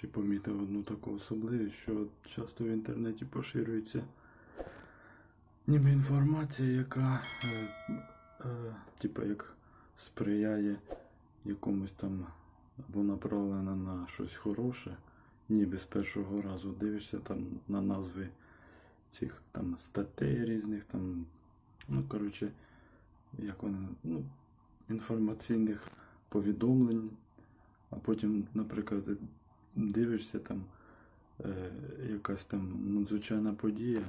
ще помітив одну таку особливість, що часто в інтернеті поширюється ніби інформація, яка е, е, типа як сприяє якомусь там або направлена на щось хороше, ніби з першого разу дивишся там на назви цих там статей різних, там, ну, коротше, як вони, ну, інформаційних повідомлень, а потім, наприклад, дивишся там е, якась там надзвичайна подія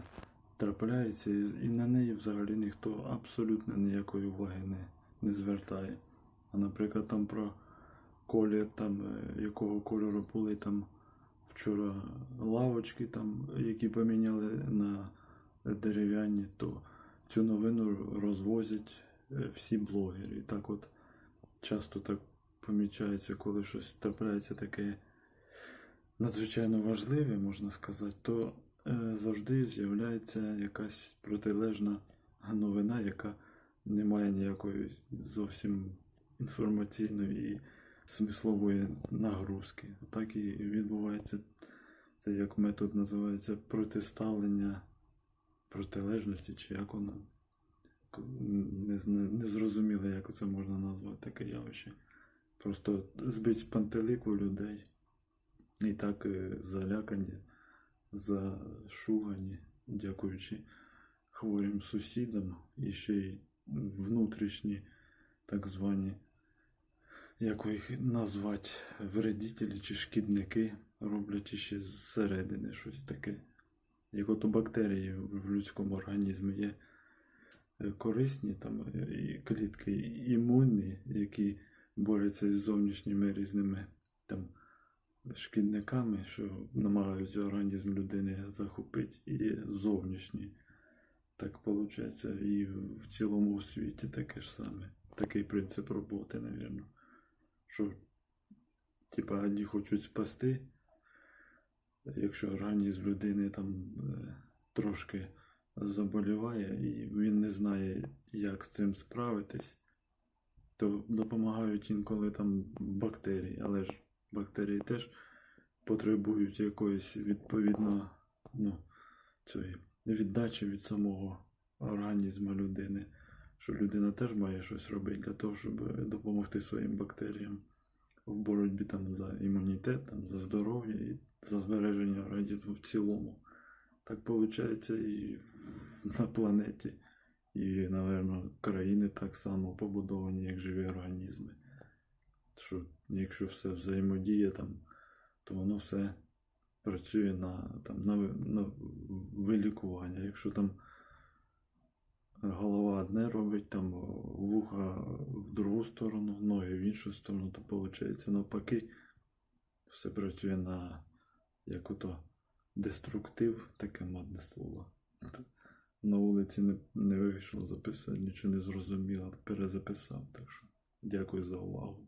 трапляється, і, і на неї взагалі ніхто абсолютно ніякої уваги не, не звертає. А наприклад, там про колір, там, е, якого кольору були там вчора лавочки, там, які поміняли на дерев'яні, то цю новину розвозять е, всі блогери. І так от часто так помічається, коли щось трапляється таке надзвичайно важливе, можна сказати, то е, завжди з'являється якась протилежна новина, яка не має ніякої зовсім інформаційної і смислової нагрузки. Так і відбувається це як метод називається протиставлення протилежності, чи як воно не зрозуміло, як це можна назвати таке явище. Просто збить з пантелику людей. І так е, залякані, зашугані, дякуючи хворим сусідам і ще й внутрішні так звані, як їх назвати, вредителі чи шкідники роблять іще зсередини щось таке. Як от у бактерії в людському організмі є е, корисні там е, і клітки імунні, які борються з зовнішніми різними там шкідниками, що намагаються організм людини захопити, і зовнішні. Так виходить, і в цілому світі таке ж саме. Такий принцип роботи, напевно. Що, типа, одні хочуть спасти, якщо організм людини там е, трошки заболіває, і він не знає, як з цим справитись, то допомагають інколи там бактерії, але ж бактерії теж потребують якоїсь відповідно ну, цієї віддачі від самого організму людини. Що людина теж має щось робити для того, щоб допомогти своїм бактеріям в боротьбі там за імунітет, там, за здоров'я і за збереження організму в цілому. Так виходить і на планеті. І, напевно, країни так само побудовані, як живі організми. Що якщо все взаємодіє, там, то воно все працює на, там, на, на вилікування. Якщо там голова одне робить, там вуха в другу сторону, ноги в іншу сторону, то виходить навпаки, все працює на як ото деструктив, таке модне слово. На вулиці не, не вийшло записати, нічого не зрозуміло, перезаписав. Так що дякую за увагу.